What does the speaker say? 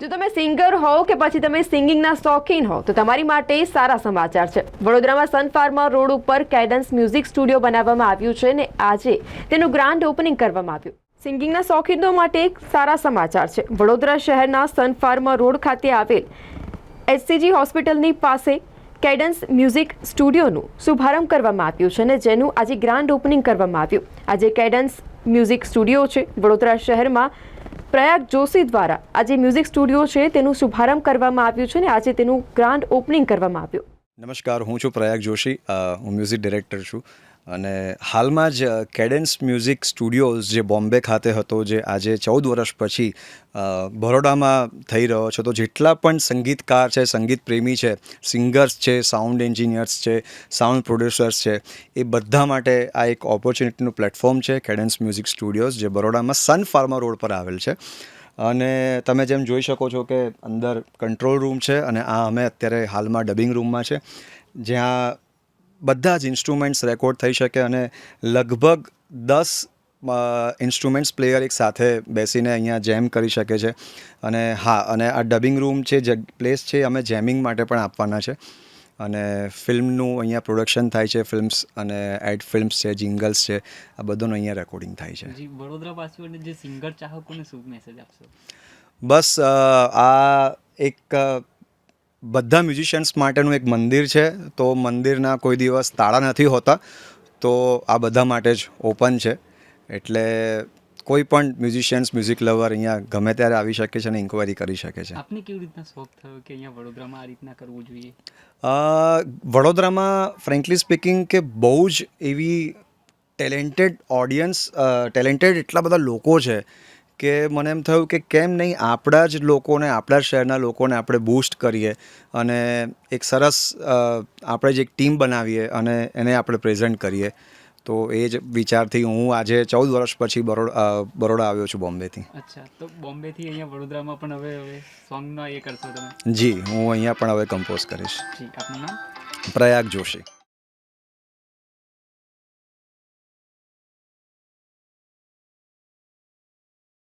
જો તમે સિંગર હોવ કે પછી તમે સિંગિંગના શોખીન હો, તો તમારી માટે સારા સમાચાર છે. વડોદરામાં સન ફાર્મા રોડ ઉપર કેડન્સ મ્યુઝિક સ્ટુડિયો બનાવવામાં આવ્યું છે ને આજે તેનું ગ્રાન્ડ ઓપનિંગ કરવામાં આવ્યું. સિંગિંગના શોખીનો માટે એક સારા સમાચાર છે. વડોદરા શહેરના સન ફાર્મા રોડ ખાતે આવેલ એસસીજી હોસ્પિટલની પાસે કેડન્સ મ્યુઝિક સ્ટુડિયોનું શુભારંભ કરવામાં આવ્યું છે અને જેનું આજે ગ્રાન્ડ ઓપનિંગ કરવામાં આવ્યું. આજે કેડન્સ મ્યુઝિક સ્ટુડિયો છે. વડોદરા શહેરમાં પ્રયાગ જોશી દ્વારા આજે મ્યુઝિક સ્ટુડિયો છે, તેનું શુભારંભ કરવામાં આવ્યું છે અને આજે તેનું ગ્રાન્ડ ઓપનિંગ કરવામાં આવ્યું. નમસ્કાર, હું છું પ્રયાગ જોશી હું મ્યુઝિક ડિરેક્ટર છું. અને હાલમાં જ કેડન્સ મ્યુઝિક સ્ટુડિયોઝ જે બોમ્બે ખાતે હતો, જે આજે ચૌદ વર્ષ પછી બરોડામાં થઈ રહ્યો છે, તો જેટલા પણ સંગીતકાર છે, સંગીત પ્રેમી છે, સિંગર્સ છે, સાઉન્ડ એન્જિનિયર્સ છે, સાઉન્ડ પ્રોડ્યુસર્સ છે, એ બધા માટે આ એક ઓપોર્ચ્યુનિટીનું પ્લેટફોર્મ છે કેડન્સ મ્યુઝિક સ્ટુડિયોઝ જે બરોડામાં સન ફાર્મા રોડ પર આવેલ છે. અને તમે જેમ જોઈ શકો છો કે અંદર કંટ્રોલ રૂમ છે, અને આ અમે અત્યારે હાલમાં ડબિંગ રૂમમાં છે. જ્યાં બધા જ ઇન્સ્ટ્રુમેન્ટ્સ રેકોર્ડ થઈ શકે અને લગભગ દસ ઇન્સ્ટ્રુમેન્ટ્સ પ્લેયર એક સાથે બેસીને અહીંયા જેમ કરી શકે છે. અને હા અને આ ડબિંગ રૂમ છે જે પ્લેસ છે અમે જેમિંગ માટે પણ આપવાના છે. અને ફિલ્મનું અહીંયા પ્રોડક્શન થાય છે ફિલ્મ્સ અને એડ ફિલ્મ્સ છે જિંગલ્સ છે આ બધાનું અહીંયા રેકોર્ડિંગ થાય છે. વડોદરા પાછું જે સિંગર ચાહકોને શું મેસેજ આપશો. બસ આ એક બધા મ્યુઝિશિયન્સ માટેનું એક મંદિર છે તો મંદિરના કોઈ દિવસ તાળા નથી હોતા તો આ બધા માટે જ ઓપન છે. એટલે કોઈ પણ મ્યુઝિશિયન્સ મ્યુઝિક લવર અહીંયા ગમે ત્યારે આવી શકે છે અને ઇન્ક્વાયરી કરી શકે છે. આપને કેવી રીતના શોખ થયો કે અહીંયા વડોદરામાં આ રીતના કરવું જોઈએ? વડોદરામાં ફ્રેન્કલી સ્પીકિંગ કે બહુ જ એવી ટેલેન્ટેડ ઓડિયન્સ ટેલેન્ટેડ એટલા બધા લોકો છે કે મને એમ થયું કે કેમ નહીં આપણા જ લોકોને આપણા શહેરના લોકોને આપણે બૂસ્ટ કરીએ અને એક સરસ આપણે જ એક ટીમ બનાવીએ અને એને આપણે પ્રેઝન્ટ કરીએ. તો એ જ વિચારથી હું આજે ચૌદ વર્ષ પછી બરોડા બરોડા આવ્યો છું બોમ્બેથી. અચ્છા તો બોમ્બેથી અહીંયા વડોદરામાં પણ હવે હવે સોંગનો એ કરશો તમે? જી હું અહીંયા પણ હવે કમ્પોઝ કરીશ. જી આપનું નામ? પ્રયાગ જોશી.